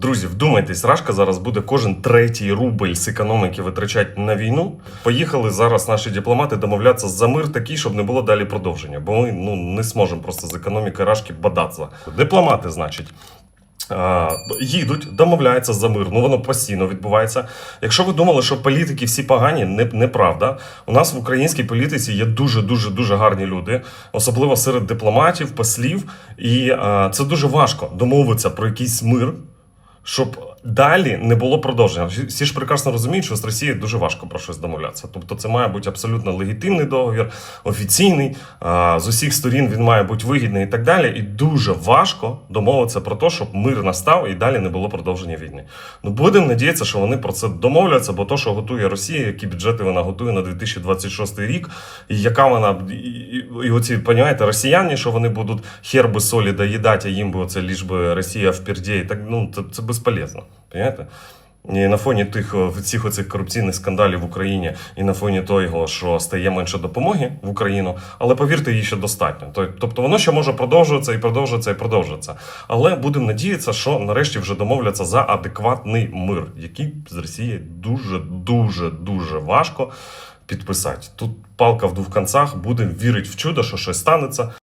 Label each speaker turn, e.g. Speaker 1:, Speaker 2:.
Speaker 1: Друзі, вдумайтесь, Рашка зараз буде кожен третій рубль з економіки витрачати на війну. Поїхали зараз наші дипломати домовлятися за мир такий, щоб не було далі продовження. Бо ми ну не зможемо просто з економікою Рашки бадатися. Дипломати, значить. Їдуть, домовляються за мир. Ну воно постійно відбувається. Якщо ви думали, що політики всі погані, не, неправда. У нас в українській політиці є дуже дуже дуже гарні люди, особливо серед дипломатів, послів. І а, це дуже важко домовитися про якийсь мир, щоб далі не було продовження. Всі- ж прекрасно розуміють, що з Росією дуже важко про щось домовлятися. Тобто, це має бути абсолютно легітимний договір, офіційний. З усіх сторін він має бути вигідний і так далі. І дуже важко домовитися про те, щоб мир настав і далі не було продовження війни. Ну будемо надіятися, що вони про це домовляться, бо то, що готує Росія, які бюджети вона готує на 2026 рік, і яка вона і, оці, понімаєте, росіяни, що вони будуть херби солі доїдати, а їм би оце ліж би Росія вперді, так ну це, це безполезно. Понімаєте? І на фоні тих о, всіх оцих корупційних скандалів в Україні, і на фоні того, що стає менше допомоги в Україну, але повірте, її ще достатньо. Тобто воно ще може продовжуватися і продовжуватися і продовжуватися. Але будемо надіятися, що нарешті вже домовляться за адекватний мир, який з Росією дуже, дуже, дуже важко підписати. Тут палка в двох концах, будемо вірити в чудо, що щось станеться.